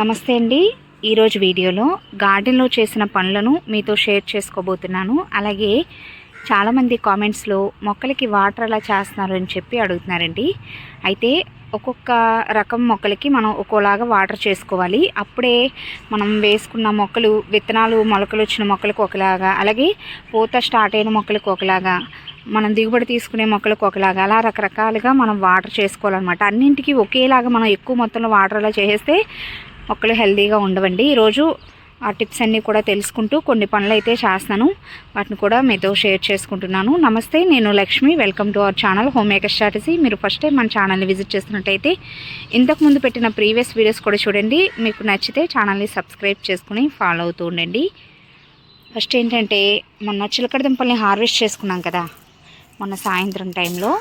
నమస్తే అండి. ఈరోజు వీడియోలో గార్డెన్లో చేసిన పనులను మీతో షేర్ చేసుకోబోతున్నాను. అలాగే చాలామంది కామెంట్స్లో మొక్కలకి వాటర్ అలా చేస్తున్నారు అని చెప్పి అడుగుతున్నారండి. అయితే ఒక్కొక్క రకం మొక్కలకి మనం ఒక్కోలాగా వాటర్ చేసుకోవాలి. అప్పుడే మనం వేసుకున్న మొక్కలు విత్తనాలు మొలకలు వచ్చిన మొక్కలకు ఒకలాగా అలాగే పూత స్టార్ట్ అయిన మొక్కలకు ఒకలాగా మనం దిగుబడి తీసుకునే మొక్కలకు ఒకలాగా అలా రకరకాలుగా మనం వాటర్ చేసుకోవాలన్నమాట. అన్నింటికి ఒకేలాగా మనం ఎక్కువ మొత్తంలో వాటర్ అలా చేసేస్తే మొక్కలు హెల్తీగా ఉండవండి. ఈరోజు ఆ టిప్స్ అన్నీ కూడా తెలుసుకుంటూ కొన్ని పనులు అయితే చేస్తాను. వాటిని కూడా మీతో షేర్ చేసుకుంటున్నాను. నమస్తే నేను Lakshmi. Welcome to our channel home maker strategy. మీరు ఫస్ట్ టైం మన ఛానల్ని విజిట్ చేస్తున్నట్టయితే ఇంతకుముందు పెట్టిన ప్రీవియస్ వీడియోస్ కూడా చూడండి. మీకు నచ్చితే ఛానల్ని సబ్స్క్రైబ్ చేసుకుని ఫాలో అవుతూ ఉండండి. ఫస్ట్ ఏంటంటే మొన్న చిలకడ దుంపల్ని హార్వెస్ట్ చేసుకున్నాం కదా మొన్న సాయంత్రం టైంలో.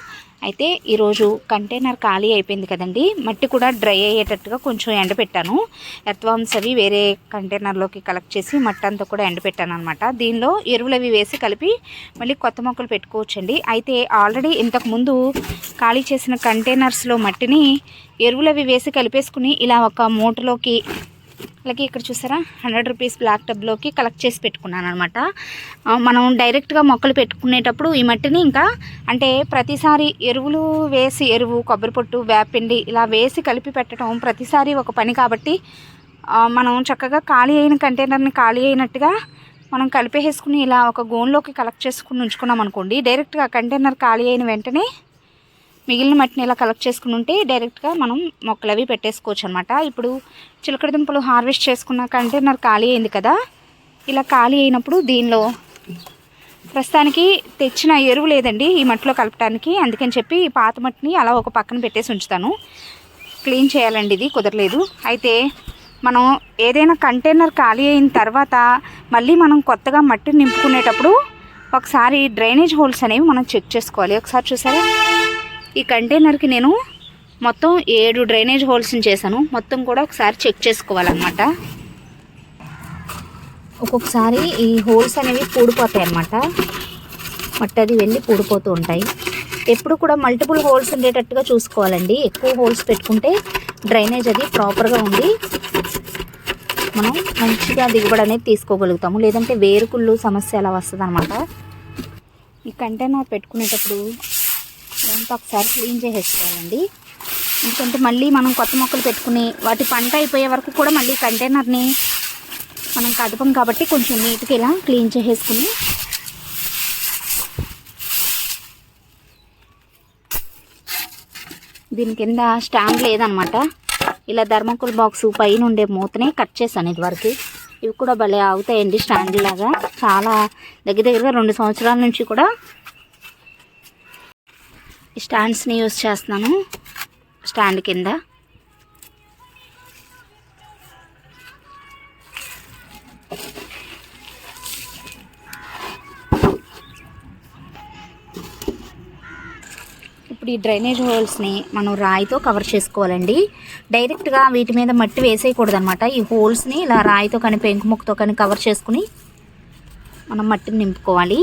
అయితే ఈరోజు కంటైనర్ ఖాళీ అయిపోయింది కదండి. మట్టి కూడా డ్రై అయ్యేటట్టుగా కొంచెం ఎండపెట్టాను ఎర్త్వామ్స్ అవి వేరే కంటైనర్లోకి కలెక్ట్ చేసి మట్టి అంతా కూడా ఎండపెట్టాను అనమాట దీనిలో ఎరువులు అవి వేసి కలిపి మళ్ళీ కొత్త మొక్కలు పెట్టుకోవచ్చండి. అయితే ఆల్రెడీ ఇంతకుముందు ఖాళీ చేసిన కంటైనర్స్లో మట్టిని ఎరువులు అవి వేసి కలిపేసుకుని ఇలా ఒక మూటలోకి అలాగే ఇక్కడ చూసారా? హండ్రెడ్ రూపీస్ బ్లాక్ టబ్లోకి కలెక్ట్ చేసి పెట్టుకున్నాను అనమాట మనం డైరెక్ట్గా మొక్కలు పెట్టుకునేటప్పుడు ఈ మట్టిని ఇంకా అంటే ప్రతిసారి ఎరువులు వేసి ఎరువు కొబ్బరి పొట్టు వేపిండి ఇలా వేసి కలిపి పెట్టడం ప్రతిసారి ఒక పని కాబట్టి మనం చక్కగా ఖాళీ అయిన కంటైనర్ని ఖాళీ అయినట్టుగా మనం కలిపేసుకుని ఇలా ఒక గోన్లోకి కలెక్ట్ చేసుకుని ఉంచుకున్నాం అనుకోండి డైరెక్ట్గా కంటైనర్ ఖాళీ అయిన వెంటనే మిగిలిన మట్టిని ఇలా కలెక్ట్ చేసుకుని ఉంటే డైరెక్ట్గా మనం మొక్కలు అవి పెట్టేసుకోవచ్చు అనమాట ఇప్పుడు చిలకడ దుంపలు హార్వెస్ట్ చేసుకున్న కంటైనర్ ఖాళీ అయింది కదా ఇలా ఖాళీ అయినప్పుడు దీనిలో ప్రస్తుతానికి తెచ్చిన ఎరువు లేదండి ఈ మట్టిలో కలపడానికి అందుకని చెప్పి ఈ పాత మట్టిని అలా ఒక పక్కన పెట్టేసి ఉంచుతాను. క్లీన్ చేయాలండి ఇది కుదరలేదు. అయితే మనం ఏదైనా కంటైనర్ ఖాళీ అయిన తర్వాత మళ్ళీ మనం కొత్తగా మట్టిని నింపుకునేటప్పుడు ఒకసారి డ్రైనేజ్ హోల్స్ అనేవి మనం చెక్ చేసుకోవాలి. ఒకసారి చూసారా? ఈ కంటైనర్కి నేను మొత్తం ఏడు డ్రైనేజ్ హోల్స్ని చేశాను. మొత్తం కూడా ఒకసారి చెక్ చేసుకోవాలన్నమాట. ఒక్కొక్కసారి ఈ హోల్స్ అనేవి పూడిపోతాయి అన్నమాట. మట్టి అది వెళ్ళి పూడిపోతూ ఉంటాయి. ఎప్పుడు కూడా మల్టిపుల్ హోల్స్ ఉండేటట్టుగా చూసుకోవాలండి. ఎక్కువ హోల్స్ పెట్టుకుంటే డ్రైనేజ్ అది ప్రాపర్గా ఉండి మనం మంచిగా దిగుబడి అనేది తీసుకోగలుగుతాము. లేదంటే వేరుకుళ్ళు సమస్య అలా వస్తుంది అనమాట ఈ కంటైనర్ పెట్టుకునేటప్పుడు అంతా ఒకసారి క్లీన్ చేసేసుకోవాలండి. ఎందుకంటే మళ్ళీ మనం కొత్త మొక్కలు పెట్టుకుని వాటి పంట అయిపోయే వరకు కూడా మళ్ళీ కంటైనర్ని మనం కదపం కాబట్టి కొంచెం నీట్గా ఇలా క్లీన్ చేసేసుకుని దీని కింద స్టాండ్ లేదనమాట. ఇలా ధర్మకోల్ బాక్స్ పైన ఉండే మూతనే కట్ చేశాను ఇదివరకు ఇవి కూడా భలే అవుతాయండి స్టాండ్ లాగా. చాలా దగ్గర దగ్గరగా రెండు సంవత్సరాల నుంచి కూడా స్టాండ్స్ని యూస్ చేస్తున్నాను. స్టాండ్ కింద. ఇప్పుడు ఈ డ్రైనేజ్ హోల్స్ని మనం రాయితో కవర్ చేసుకోవాలండి. డైరెక్ట్గా వీటి మీద మట్టి వేసేయకూడదనమాట ఈ హోల్స్ని ఇలా రాయితో కానీ పెంకు ముక్కతో కానీ కవర్ చేసుకుని మనం మట్టిని నింపుకోవాలి.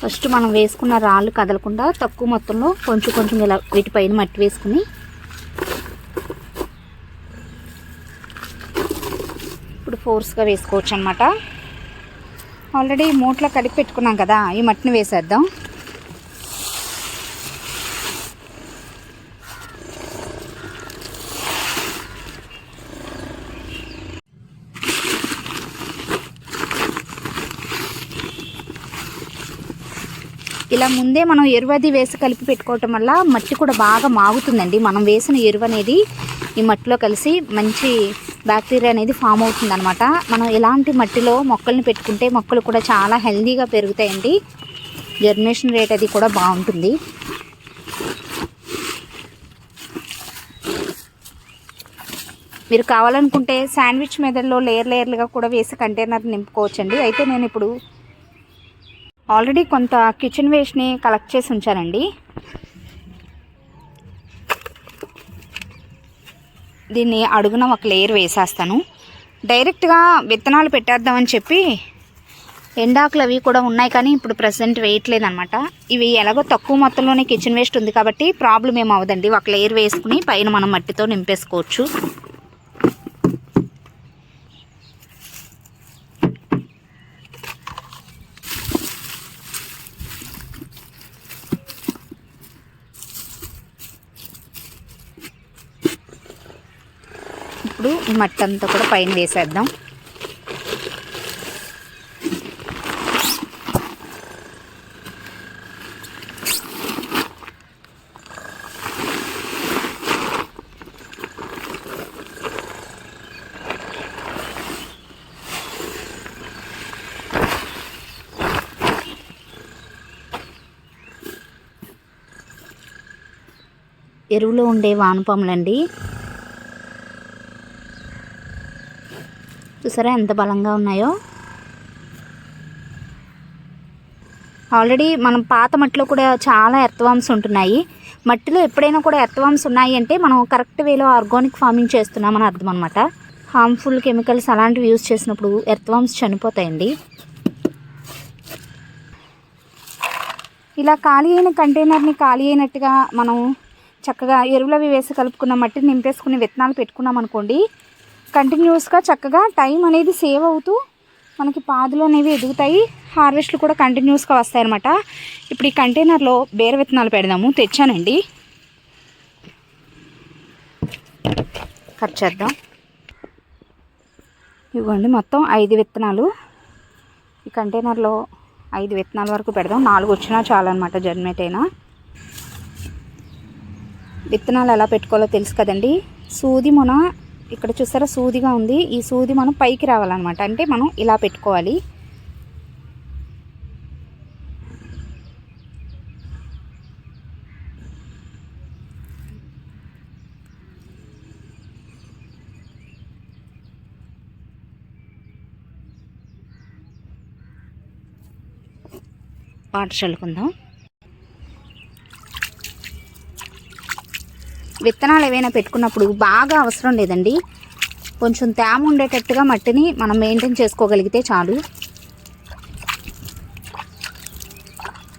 ఫస్ట్ మనం వేసుకున్న రాళ్ళు కదలకుండా తక్కువ మొత్తంలో కొంచెం కొంచెం ఇలా వీటిపైన మట్టి వేసుకుని ఇప్పుడు ఫోర్స్గా వేసుకోవచ్చు అనమాట ఆల్రెడీ మూట్లో కలిపి పెట్టుకున్నాం కదా ఈ మట్టిని వేసేద్దాం. ఇలా ముందే మనం ఎరువు అది వేసి కలిపి పెట్టుకోవటం వల్ల మట్టి కూడా బాగా మాగుతుందండి. మనం వేసిన ఎరువు అనేది ఈ మట్టిలో కలిసి మంచి బ్యాక్టీరియా అనేది ఫామ్ అవుతుంది అనమాట మనం ఇలాంటి మట్టిలో మొక్కల్ని పెట్టుకుంటే మొక్కలు కూడా చాలా హెల్దీగా పెరుగుతాయండి. జర్మినేషన్ రేట్ అది కూడా బాగుంటుంది. మీరు కావాలనుకుంటే శాండ్విచ్ మెదడులో లేయర్ లేయర్లుగా కూడా వేసి కంటైనర్ నింపుకోవచ్చండి. అయితే నేను ఇప్పుడు ఆల్రెడీ కొంత కిచెన్ వేస్ట్ని కలెక్ట్ చేసి ఉంచానండి దీన్ని అడుగున ఒక లేయర్ వేసేస్తాను. డైరెక్ట్గా విత్తనాలు పెట్టేద్దామని చెప్పి ఎండాకులు అవి కూడా ఉన్నాయి కానీ ఇప్పుడు ప్రజెంట్ వేయట్లేదు అనమాట ఇవి ఎలాగో తక్కువ మొత్తంలోనే కిచెన్ వేస్ట్ ఉంది కాబట్టి ప్రాబ్లం ఏం ఒక లేయర్ వేసుకుని పైన మనం మట్టితో నింపేసుకోవచ్చు. ఇప్పుడు ఈ మట్టి అంతా కూడా పైన వేసేద్దాం. ఎరువులో ఉండే వానపాములండి చూసారా ఎంత బలంగా ఉన్నాయో? ఆల్రెడీ మనం పాత మట్టిలో కూడా చాలా ఎర్త్వామ్స్ ఉంటున్నాయి. మట్టిలో ఎప్పుడైనా కూడా ఎర్త్వామ్స్ ఉన్నాయి అంటే మనం కరెక్ట్ వేలో ఆర్గానిక్ ఫార్మింగ్ చేస్తున్నామని అర్థం అనమాట హార్మ్ఫుల్ కెమికల్స్ అలాంటివి యూజ్ చేసినప్పుడు ఎర్త్వామ్స్ చనిపోతాయండి. ఇలా ఖాళీ అయిన కంటైనర్ని ఖాళీ అయినట్టుగా మనం చక్కగా ఎరువులవి వేసి కలుపుకున్న మట్టిని నింపేసుకుని విత్తనాలు పెట్టుకున్నాం అనుకోండి కంటిన్యూస్గా చక్కగా టైం అనేది సేవ్ అవుతూ మనకి పాదులు అనేవి ఎదుగుతాయి. హార్వెస్ట్లు కూడా కంటిన్యూస్గా వస్తాయి అనమాట ఇప్పుడు ఈ కంటైనర్లో బేర విత్తనాలు పెడదాము. తెచ్చానండి. కట్ చేద్దాం. ఇవ్వండి మొత్తం ఐదు విత్తనాలు. ఈ కంటైనర్లో ఐదు విత్తనాల వరకు పెడదాం. నాలుగు వచ్చినా చాలన్నమాట జర్మేట్ అయినా. విత్తనాలు ఎలా పెట్టుకోవాలో తెలుసు కదండి. సూది మొన ఇక్కడ చూసారా సూదిగా ఉంది. ఈ సూది మనం పైకి రావాలన్నమాట. అంటే మనం ఇలా పెట్టుకోవాలి. వాటర్ చల్లుకుందాం విత్తనాలు ఏవైనా పెట్టుకున్నప్పుడు బాగా అవసరం లేదండి. కొంచెం తేమ ఉండేటట్టుగా మట్టిని మనం మెయింటైన్ చేసుకోగలిగితే చాలు.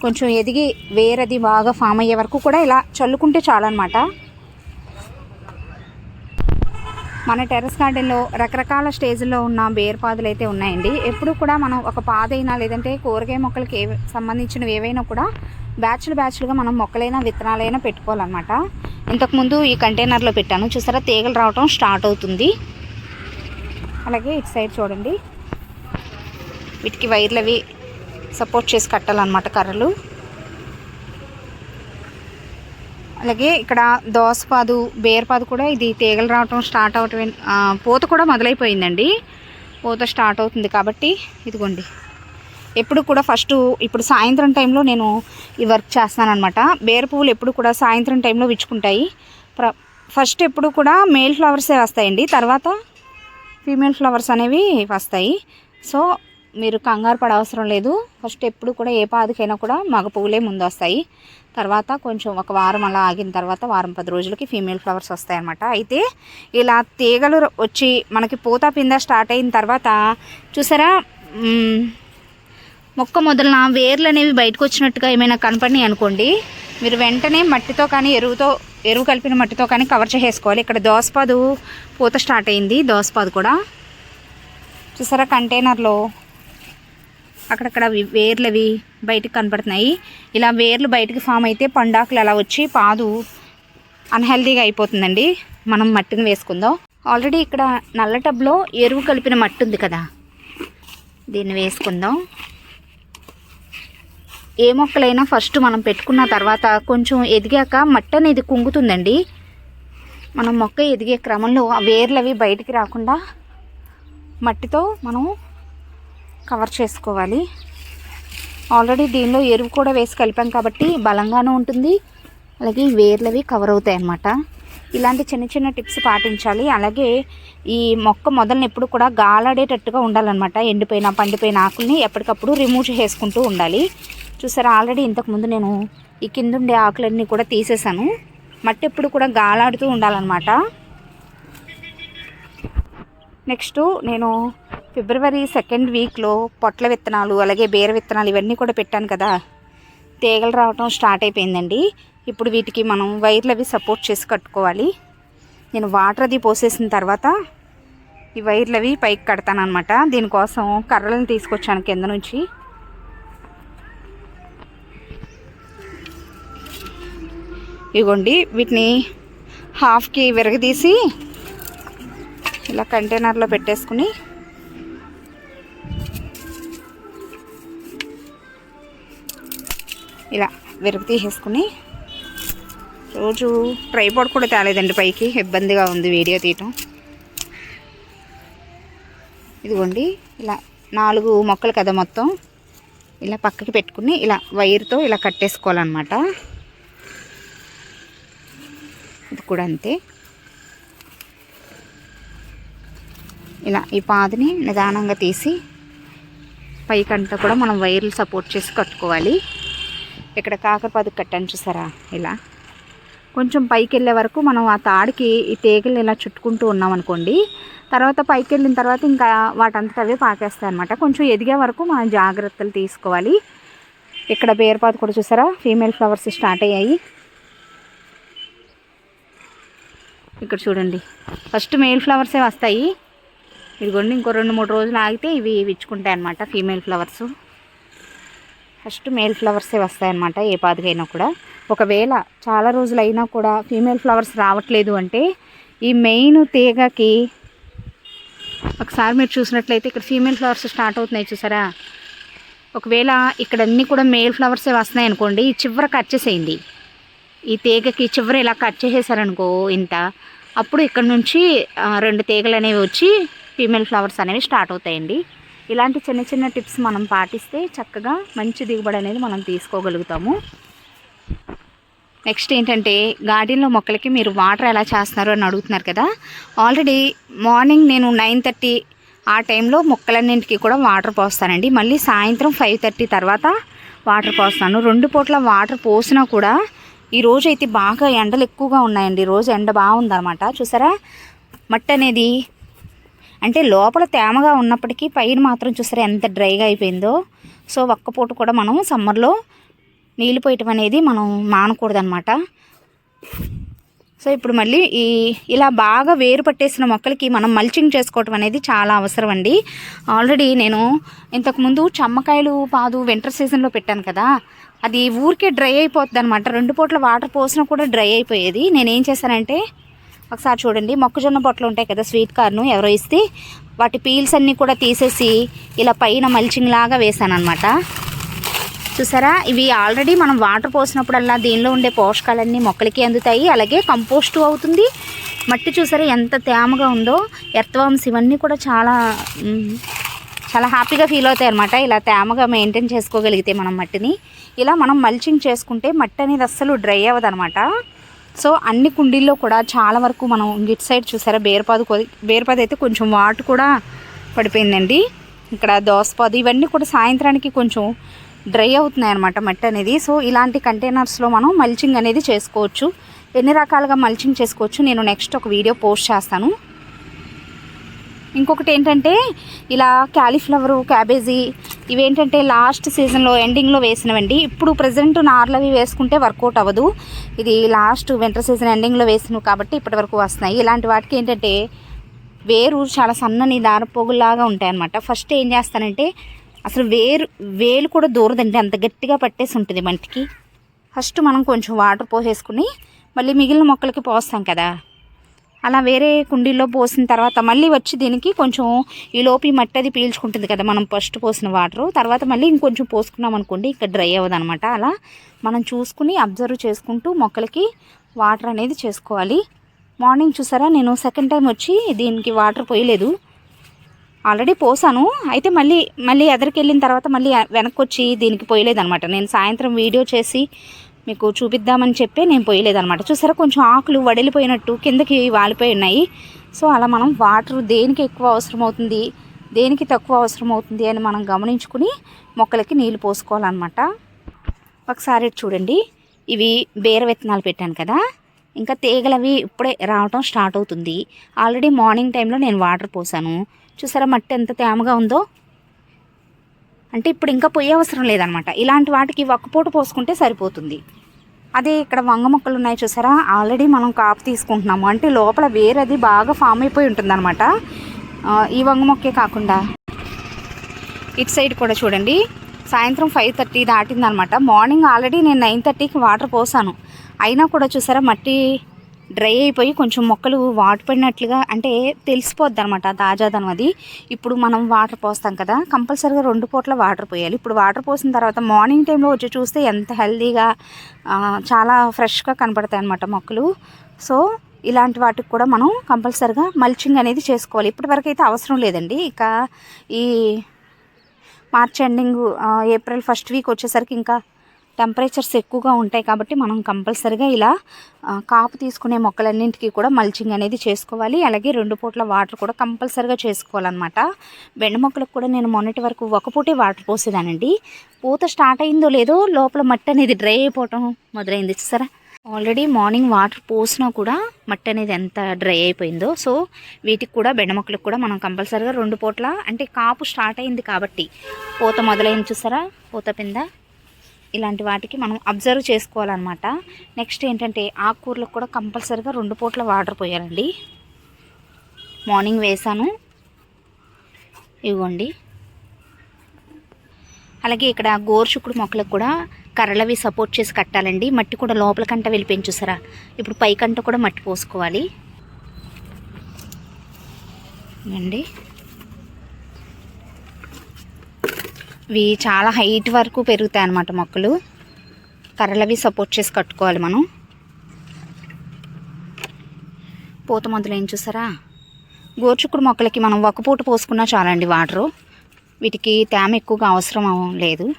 కొంచెం ఎదిగి వేరది బాగా ఫామ్ అయ్యే వరకు కూడా ఇలా చల్లుకుంటే చాలన్నమాట. మన టెర్రస్ గార్డెన్లో రకరకాల స్టేజ్లో ఉన్న బేర్ పాదులు అయితే ఉన్నాయండి. ఎప్పుడు కూడా మనం ఒక పాదైనా లేదంటే కూరగాయ మొక్కలకి ఏ సంబంధించినవి ఏవైనా కూడా బ్యాచ్లు బ్యాచ్లుగా మనం మొక్కలైనా విత్తనాలైనా పెట్టుకోవాలన్నమాట. ఇంతకుముందు ఈ కంటైనర్లో పెట్టాను. చూసారా తీగలు రావటం స్టార్ట్ అవుతుంది. అలాగే ఇటు సైడ్ చూడండి. వీటికి వైర్లు అవి సపోర్ట్ చేసి కట్టాలన్నమాట కర్రలు. అలాగే ఇక్కడ దోసపాదు బేరపాదు కూడా ఇది తీగలు రావటం స్టార్ట్ అవటం పూత కూడా మొదలైపోయిందండి. పూత స్టార్ట్ అవుతుంది కాబట్టి ఇదిగోండి. ఎప్పుడు కూడా ఫస్ట్ ఇప్పుడు సాయంత్రం టైంలో నేను ఈ వర్క్ చేస్తానమాట బేర పువ్వులు ఎప్పుడు కూడా సాయంత్రం టైంలో విచ్చుకుంటాయి. ప్ర ఫస్ట్ ఎప్పుడు కూడా మేల్ ఫ్లవర్సే వస్తాయండి. తర్వాత ఫీమేల్ ఫ్లవర్స్ అనేవి వస్తాయి. సో మీరు కంగారు పడ అవసరం లేదు. ఫస్ట్ ఎప్పుడు కూడా ఏ పాదికైనా కూడా మగ పువ్వులే ముందు వస్తాయి. తర్వాత కొంచెం ఒక వారం అలా ఆగిన తర్వాత వారం పది రోజులకి ఫీమేల్ ఫ్లవర్స్ వస్తాయన్నమాట. అయితే ఇలా తీగలు వచ్చి మనకి పూత పింద స్టార్ట్ అయిన తర్వాత చూసారా? మొక్క మొదలన వేర్లు అనేవి బయటకు వచ్చినట్టుగా ఏమైనా కనపడినాయి అనుకోండి మీరు వెంటనే మట్టితో కానీ ఎరువుతో ఎరువు కలిపిన మట్టితో కానీ కవర్ చేసేసుకోవాలి. ఇక్కడ దోసపాదు పూత స్టార్ట్ అయింది దోసపాదు కూడా. చూసారా కంటైనర్లో? అక్కడక్కడ వేర్లు అవి బయటకు కనపడుతున్నాయి. ఇలా వేర్లు బయటకు ఫామ్ అయితే పండాకులు అలా వచ్చి పాదు అన్హెల్దీగా అయిపోతుందండి. మనం మట్టిని వేసుకుందాం. ఆల్రెడీ ఇక్కడ నల్ల టబ్లో ఎరువు కలిపిన మట్టి ఉంది కదా దీన్ని వేసుకుందాం. ఏ మొక్కలైనా ఫస్ట్ మనం పెట్టుకున్న తర్వాత కొంచెం ఎదిగాక మట్టి అనేది కుంగుతుందండి. మనం మొక్క ఎదిగే క్రమంలో ఆ వేర్లు అవి బయటికి రాకుండా మట్టితో మనం కవర్ చేసుకోవాలి. ఆల్రెడీ దీనిలో ఎరువు కూడా వేసి కలిపాం కాబట్టి బలంగానూ ఉంటుంది. అలాగే వేర్లవి కవర్ అవుతాయి అన్నమాట. ఇలాంటి చిన్న చిన్న టిప్స్ పాటించాలి. అలాగే ఈ మొక్క మొదలని ఎప్పుడు కూడా గాలాడేటట్టుగా ఉండాలన్నమాట. ఎండిపోయిన పండిపోయిన ఆకుల్ని ఎప్పటికప్పుడు రిమూవ్ చేసుకుంటూ ఉండాలి. చూసారా ఆల్రెడీ ఇంతకుముందు నేను ఈ కింద ఉండే ఆకులన్నీ కూడా తీసేసాను మట్టి ఎప్పుడు కూడా గాలాడుతూ ఉండాలన్నమాట. నెక్స్ట్ నేను ఫిబ్రవరి సెకండ్ వీక్లో పొట్ల విత్తనాలు అలాగే బీర విత్తనాలు ఇవన్నీ కూడా పెట్టాను కదా. తీగలు రావటం స్టార్ట్ అయిపోయిందండి. ఇప్పుడు వీటికి మనం వైర్లు అవి సపోర్ట్ చేసి కట్టుకోవాలి. నేను వాటర్ అది పోసేసిన తర్వాత ఈ వైర్లు అవి పైకి కడతాను అనమాట దీనికోసం కర్రలను తీసుకొచ్చాను కింద నుంచి. ఇగోండి వీటిని హాఫ్కి విరగదీసి ఇలా కంటైనర్లో పెట్టేసుకుని ఇలా విరగ తీసేసుకుని రోజు ట్రైపాడ్ కూడా తేలేదండి పైకి ఇబ్బందిగా ఉంది వీడియో తీయటం. ఇదిగోండి ఇలా నాలుగు మొక్కలు కదా మొత్తం ఇలా పక్కకి పెట్టుకుని ఇలా వైర్తో ఇలా కట్టేసుకోవాలన్నమాట. ఇది కూడా అంతే. ఇలా ఈ పాదిని నిదానంగా తీసి పైకంతా కూడా మనం వైర్లు సపోర్ట్ చేసి కట్టుకోవాలి. ఇక్కడ కాకరపాదు కట్టాను చూసారా? ఇలా. కొంచెం పైకి వెళ్ళే వరకు మనం ఆ తాడికి ఈ తీగలు ఇలా చుట్టుకుంటూ ఉన్నాం అనుకోండి. తర్వాత పైకి వెళ్ళిన తర్వాత ఇంకా వాటంతట అవే పాకేస్తాయి అనమాట కొంచెం ఎదిగే వరకు మనం జాగ్రత్తలు తీసుకోవాలి. ఇక్కడ బేర్పాదు కూడా చూసారా? ఫీమేల్ ఫ్లవర్స్ స్టార్ట్ అయ్యాయి. ఇక్కడ చూడండి. ఫస్ట్ మేల్ ఫ్లవర్సే వస్తాయి. ఇదిగోండి ఇంకో రెండు మూడు రోజులు ఆగితే ఇవి విచ్చుకుంటాయి అనమాట ఫీమేల్ ఫ్లవర్స్. ఫస్ట్ మేల్ ఫ్లవర్సే వస్తాయన్నమాట ఏ పాదికైనా కూడా. ఒకవేళ చాలా రోజులు అయినా కూడా ఫీమేల్ ఫ్లవర్స్ రావట్లేదు అంటే ఈ మెయిన్ తీగకి ఒకసారి మీరు చూసినట్లయితే ఇక్కడ ఫీమేల్ ఫ్లవర్స్ స్టార్ట్ అవుతున్నాయి చూసారా? ఒకవేళ ఇక్కడ అన్నీ కూడా మేల్ ఫ్లవర్సే వస్తున్నాయి అనుకోండి ఈ చివర కట్ చేసేయండి ఈ తీగకి చివరి ఇలా కట్ చేసేసారనుకో ఇంత అప్పుడు ఇక్కడ నుంచి రెండు తీగలు అనేవి వచ్చి ఫీమేల్ ఫ్లవర్స్ అనేవి స్టార్ట్ అవుతాయండి. ఇలాంటి చిన్న చిన్న టిప్స్ మనం పాటిస్తే చక్కగా మంచి దిగుబడి అనేది మనం తీసుకోగలుగుతాము. నెక్స్ట్ ఏంటంటే గార్డెన్లో మొక్కలకి మీరు వాటర్ ఎలా చేస్తున్నారు అని అడుగుతున్నారు కదా. ఆల్రెడీ మార్నింగ్ నేను నైన్ థర్టీ ఆ టైంలో మొక్కలన్నింటికి కూడా వాటర్ పోస్తానండి. మళ్ళీ సాయంత్రం ఫైవ్ థర్టీ తర్వాత వాటర్ పోస్తాను. రెండు పూట్ల వాటర్ పోసినా కూడా ఈ రోజు అయితే బాగా ఎండలు ఎక్కువగా ఉన్నాయండి. రోజు ఎండ బాగుందనమాట చూసారా? మట్టి అనేది అంటే లోపల తేమగా ఉన్నప్పటికీ పైన మాత్రం చూసారా ఎంత డ్రైగా అయిపోయిందో. సో ఒక్క పూట కూడా మనం సమ్మర్లో నీళ్ళు పోయటం అనేది మనం మానకూడదనమాట సో ఇప్పుడు మళ్ళీ ఈ ఇలా బాగా వేరు పట్టేసిన మొక్కలకి మనం మల్చింగ్ చేసుకోవటం అనేది చాలా అవసరం అండి ఆల్రెడీ నేను ఇంతకుముందు చమ్మకాయలు పాదు వింటర్ సీజన్లో పెట్టాను కదా. అది ఊరికే డ్రై అయిపోతుంది అనమాట రెండు పూట్ల వాటర్ పోసినా కూడా డ్రై అయిపోయేది. నేనేం చేశానంటే ఒకసారి చూడండి మొక్కజొన్న పొట్లు ఉంటాయి కదా స్వీట్ కార్ను ఎవరో ఇస్తే వాటి పీల్స్ అన్నీ కూడా తీసేసి ఇలా పైన మల్చింగ్ లాగా వేసాను అనమాట చూసారా? ఇవి ఆల్రెడీ మనం వాటర్ పోసినప్పుడల్లా దీనిలో ఉండే పోషకాలన్నీ మొక్కలకి అందుతాయి. అలాగే కంపోస్ట్ అవుతుంది. మట్టి చూసారా ఎంత తేమగా ఉందో? ఎర్త్వామ్స్ ఇవన్నీ కూడా చాలా చాలా హ్యాపీగా ఫీల్ అవుతాయి అనమాట ఇలా తేమగా మెయింటైన్ చేసుకోగలిగితే మనం మట్టిని. ఇలా మనం మల్చింగ్ చేసుకుంటే మట్టి అనేది అస్సలు డ్రై అవ్వదనమాట సో అన్ని కుండీల్లో కూడా చాలా వరకు మనం ఇటు సైడ్ చూసారా బేరపాదు బేరపాదు అయితే కొంచెం వాటు కూడా పడిపోయిందండి. ఇక్కడ దోసపాదు ఇవన్నీ కూడా సాయంత్రానికి కొంచెం డ్రై అవుతున్నాయి అనమాట మట్టి అనేది. సో ఇలాంటి కంటైనర్స్లో మనం మల్చింగ్ అనేది చేసుకోవచ్చు. ఎన్ని రకాలుగా మల్చింగ్ చేసుకోవచ్చు నేను నెక్స్ట్ ఒక వీడియో పోస్ట్ చేస్తాను. ఇంకొకటి ఏంటంటే ఇలా క్యాలీఫ్లవరు క్యాబేజీ ఇవేంటంటే లాస్ట్ సీజన్లో ఎండింగ్లో వేసినవండి. ఇప్పుడు ప్రజెంట్ నార్లవి వేసుకుంటే వర్కౌట్ అవ్వదు. ఇది లాస్ట్ వింటర్ సీజన్ ఎండింగ్లో వేసినవి కాబట్టి ఇప్పటి వరకు వస్తున్నాయి. ఇలాంటి వాటికి ఏంటంటే వేరు చాలా సన్నని దారపోగులాగా ఉంటాయి అన్నమాట ఫస్ట్ ఏం చేస్తానంటే అసలు వేరు వేలు కూడా దూరదండి. అంత గట్టిగా పట్టేసి ఉంటుంది మంటికి. ఫస్ట్ మనం కొంచెం వాటర్ పోసేసుకుని మళ్ళీ మిగిలిన మొక్కలకి పోస్తాం కదా. అలా వేరే కుండీల్లో పోసిన తర్వాత మళ్ళీ వచ్చి దీనికి కొంచెం ఈ లోపు ఈ మట్టి అది పీల్చుకుంటుంది కదా మనం ఫస్ట్ పోసిన వాటర్. తర్వాత మళ్ళీ ఇంకొంచెం పోసుకున్నాం అనుకోండి ఇంకా డ్రై అవ్వదనమాట అలా మనం చూసుకుని అబ్జర్వ్ చేసుకుంటూ మొక్కలకి వాటర్ అనేది చేసుకోవాలి. మార్నింగ్ చూసారా? నేను సెకండ్ టైం వచ్చి దీనికి వాటర్ పోయలేదు. ఆల్రెడీ పోసాను. అయితే మళ్ళీ మళ్ళీ ఎదరికి వెళ్ళిన తర్వాత మళ్ళీ వెనక్కి వచ్చి దీనికి పోయలేదనమాట నేను సాయంత్రం వీడియో చేసి మీకు చూపిద్దామని చెప్పి నేను పోయలేదనమాట చూసారా కొంచెం ఆకులు వడిలిపోయినట్టు కిందకి వాలిపోయి ఉన్నాయి. సో అలా మనం వాటర్ దేనికి ఎక్కువ అవసరం అవుతుంది దేనికి తక్కువ అవసరం అవుతుంది అని మనం గమనించుకుని మొక్కలకి నీళ్ళు పోసుకోవాలన్నమాట. ఒకసారి చూడండి ఇవి బేర విత్తనాలు పెట్టాను కదా. ఇంకా తీగలవి ఇప్పుడే రావటం స్టార్ట్ అవుతుంది. ఆల్రెడీ మార్నింగ్ టైంలో నేను వాటర్ పోసాను. చూసారా మట్టి ఎంత తేమగా ఉందో? అంటే ఇప్పుడు ఇంకా పొయ్యి అవసరం లేదనమాట. ఇలాంటి వాటికి ఒక్కపూట పోసుకుంటే సరిపోతుంది. అదే ఇక్కడ వంగ మొక్కలు ఉన్నాయి చూసారా? ఆల్రెడీ మనం కాపు తీసుకుంటున్నాము. అంటే లోపల వేరేది బాగా ఫామ్ అయిపోయి ఉంటుందన్నమాట. ఈ వంగ మొక్కే కాకుండా. ఇటు సైడ్ కూడా చూడండి. సాయంత్రం ఫైవ్ థర్టీ దాటిందనమాట. మార్నింగ్ ఆల్రెడీ నేను నైన్ థర్టీకి వాటర్ పోసాను. అయినా కూడా చూసారా మట్టి డ్రై అయిపోయి కొంచెం మొక్కలు వాటర్ పడినట్లుగా అంటే తెలిసిపోద్ది అనమాట తాజాదనం అది. ఇప్పుడు మనం వాటర్ పోస్తాం కదా కంపల్సరీగా రెండు పూట్ల వాటర్ పోయాలి. ఇప్పుడు వాటర్ పోసిన తర్వాత మార్నింగ్ టైంలో వచ్చి చూస్తే ఎంత హెల్దీగా చాలా ఫ్రెష్గా కనపడతాయి అనమాట మొక్కలు. సో ఇలాంటి వాటికి కూడా మనం కంపల్సరిగా మల్చింగ్ అనేది చేసుకోవాలి. ఇప్పటివరకు అయితే అవసరం లేదండి. ఇక ఈ March ending April first week వచ్చేసరికి ఇంకా టెంపరేచర్స్ ఎక్కువగా ఉంటాయి కాబట్టి మనం కంపల్సరిగా ఇలా కాపు తీసుకునే మొక్కలన్నింటికి కూడా మల్చింగ్ అనేది చేసుకోవాలి. అలాగే రెండు పూట్ల వాటర్ కూడా కంపల్సరిగా చేసుకోవాలన్నమాట. బెండ మొక్కలకు కూడా నేను మొన్నటి వరకు ఒక పూటే వాటర్ పోసేదానండి. పూత స్టార్ట్ అయిందో లేదో లోపల మట్టి అనేది డ్రై అయిపోవటం మొదలైంది చూసారా? ఆల్రెడీ మార్నింగ్ వాటర్ పోసినా కూడా మట్టి అనేది ఎంత డ్రై అయిపోయిందో. సో వీటికి కూడా బెండ మొక్కలకు కూడా మనం కంపల్సరీగా రెండు పూట్ల అంటే కాపు స్టార్ట్ అయింది కాబట్టి పూత మొదలైంది చూసారా? పూత పింద. ఇలాంటి వాటికి మనం అబ్జర్వ్ చేసుకోవాలన్నమాట. నెక్స్ట్ ఏంటంటే ఆకుకూరలకు కూడా కంపల్సరీగా రెండు పూట్ల వాటర్ పోయాలండి. మార్నింగ్ వేసాను. ఇవ్వండి. అలాగే ఇక్కడ గోరుచుక్కుడు మొక్కలకు కూడా కర్రలవి సపోర్ట్ చేసి కట్టాలండి. మట్టి కూడా లోపలికంట వెళ్ళి పెంచుసారా ఇప్పుడు పైకంట కూడా మట్టి పోసుకోవాలి. అండి ఇవి చాలా హైట్ వరకు పెరుగుతాయి అన్నమాట మొక్కలు. కర్రలవి సపోర్ట్ చేసి కట్టుకోవాలి మనం. పూత మందులు ఏం చూసారా? గోర్చుకుడు మొక్కలకి మనం ఒక పూట పోసుకున్నా చాలండి వాటరు. వీటికి తేమ ఎక్కువగా అవసరం లేదు.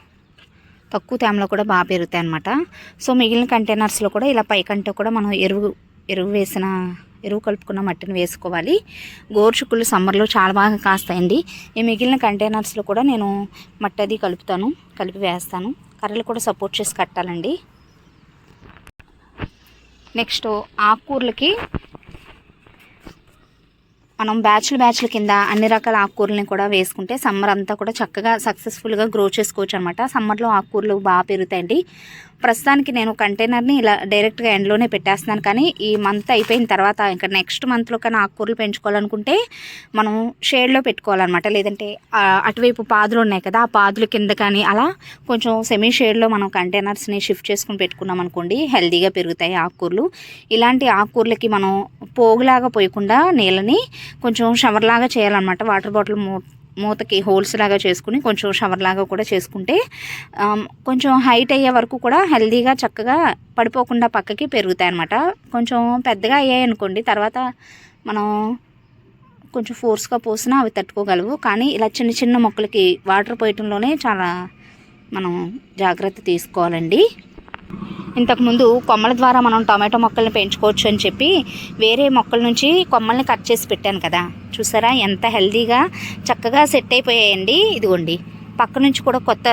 తక్కువ తేమలో కూడా బాగా పెరుగుతాయి అన్నమాట. సో మిగిలిన కంటైనర్స్లో కూడా ఇలా పైకంటే కూడా మనం ఎరువు ఎరువు వేసిన ఎరువు కలుపుకున్న మట్టిని వేసుకోవాలి. గోరుచుక్కులు సమ్మర్లో చాలా బాగా కాస్తాయండి. ఈ మిగిలిన కంటైనర్స్లో కూడా నేను మట్టి అది కలుపుతాను కలిపి వేస్తాను. కర్రలు కూడా సపోర్ట్ చేసి కట్టాలండి. నెక్స్ట్ ఆకుకూరలకి మనం బ్యాచ్లు బ్యాచ్ల కింద అన్ని రకాల ఆకుకూరలని కూడా వేసుకుంటే సమ్మర్ అంతా కూడా చక్కగా సక్సెస్ఫుల్గా గ్రో చేసుకోవచ్చు అనమాట సమ్మర్లో ఆకుకూరలు బాగా పెరుగుతాయండి. ప్రస్తుతానికి నేను కంటైనర్ని ఇలా డైరెక్ట్గా ఎండ్లోనే పెట్టేస్తున్నాను. కానీ ఈ మంత్ అయిపోయిన తర్వాత ఇంకా నెక్స్ట్ మంత్లో కానీ ఆకుకూరలు పెంచుకోవాలనుకుంటే మనం షేడ్లో పెట్టుకోవాలన్నమాట. లేదంటే అటువైపు పాదులు ఉన్నాయి కదా ఆ పాదుల కింద కానీ అలా కొంచెం సెమీ షేడ్లో మనం కంటైనర్స్ని షిఫ్ట్ చేసుకుని పెట్టుకున్నాం అనుకోండి హెల్దీగా పెరుగుతాయి ఆకుకూరలు. ఇలాంటి ఆకుకూరలకి మనం పోగులాగా పోయకుండా నీళ్ళని కొంచెం షవర్ లాగా చేయాలన్నమాట. వాటర్ బాటిల్ మూ మూతకి హోల్స్ లాగా చేసుకుని కొంచెం షవర్ లాగా కూడా చేసుకుంటే కొంచెం హైట్ అయ్యే వరకు కూడా హెల్తీగా చక్కగా పడిపోకుండా పక్కకి పెరుగుతాయి అన్నమాట కొంచెం పెద్దగా అయ్యాయి అనుకోండి తర్వాత మనం కొంచెం ఫోర్స్గా పోసినా అవి తట్టుకోగలవు. కానీ ఇలా చిన్న చిన్న మొక్కలకి వాటర్ పోయటంలోనే చాలా మనం జాగ్రత్త తీసుకోవాలండి. ఇంతకుముందు కొమ్మల ద్వారా మనం టమాటో మొక్కల్ని పెంచుకోవచ్చు అని చెప్పి వేరే మొక్కల నుంచి కొమ్మల్ని కట్ చేసి పెట్టాను కదా. చూసారా? ఎంత హెల్తీగా చక్కగా సెట్ అయిపోయాయండి. ఇదిగోండి. పక్క నుంచి కూడా కొత్త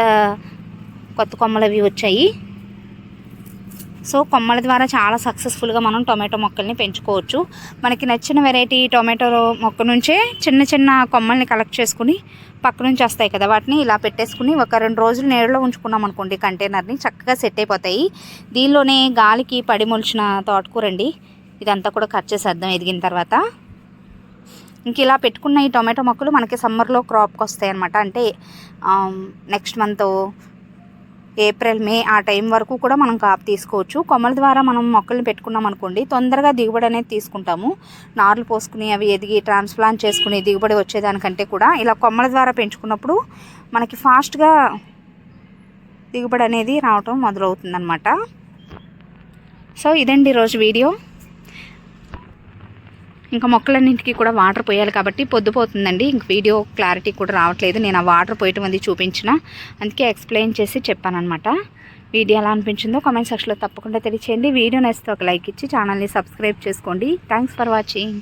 కొత్త కొమ్మలు అవి వచ్చాయి. సో కొమ్మల ద్వారా చాలా సక్సెస్ఫుల్గా మనం టొమాటో మొక్కల్ని పెంచుకోవచ్చు. మనకి నచ్చిన వెరైటీ టొమాటో మొక్క నుంచే చిన్న చిన్న కొమ్మల్ని కలెక్ట్ చేసుకుని పక్క నుంచి వస్తాయి కదా వాటిని ఇలా పెట్టేసుకుని ఒక రెండు రోజులు నీడలో ఉంచుకున్నాం అనుకోండి కంటైనర్ని చక్కగా సెట్ అయిపోతాయి. దీనిలోనే గాలికి పడి మొలిచిన తోటకూరండి. ఇదంతా కూడా కట్ చేసేద్దాం ఎదిగిన తర్వాత. ఇంక ఇలా పెట్టుకున్న ఈ టొమాటో మొక్కలు మనకి సమ్మర్లో క్రాప్కి వస్తాయి అనమాట అంటే నెక్స్ట్ మంత్ ఏప్రిల్ మే ఆ టైం వరకు కూడా మనం కాపు తీసుకోవచ్చు. కొమ్మల ద్వారా మనం మొక్కల్ని పెట్టుకున్నాం అనుకోండి తొందరగా దిగుబడి అనేది తీసుకుంటాము. నార్లు పోసుకుని అవి ఎదిగి ట్రాన్స్ప్లాంట్ చేసుకుని దిగుబడి వచ్చేదానికంటే కూడా ఇలా కొమ్మల ద్వారా పెంచుకున్నప్పుడు మనకి ఫాస్ట్గా దిగుబడి అనేది రావటం మొదలవుతుందన్నమాట. సో ఇదండి ఈరోజు వీడియో. ఇంకా మొక్కలన్నింటికి కూడా వాటర్ పోయాలి కాబట్టి పొద్దుపోతుందండి. ఇంక వీడియో క్లారిటీ కూడా రావట్లేదు. నేను ఆ వాటర్ పోయటం అది చూపించిన. అందుకే ఎక్స్ప్లెయిన్ చేసి చెప్పానమాట వీడియో ఎలా అనిపించిందో కామెంట్ సెక్షన్లో తప్పకుండా తెలియచేయండి. వీడియో నచ్చితే ఒక లైక్ ఇచ్చి ఛానల్ని సబ్స్క్రైబ్ చేసుకోండి. Thanks for watching.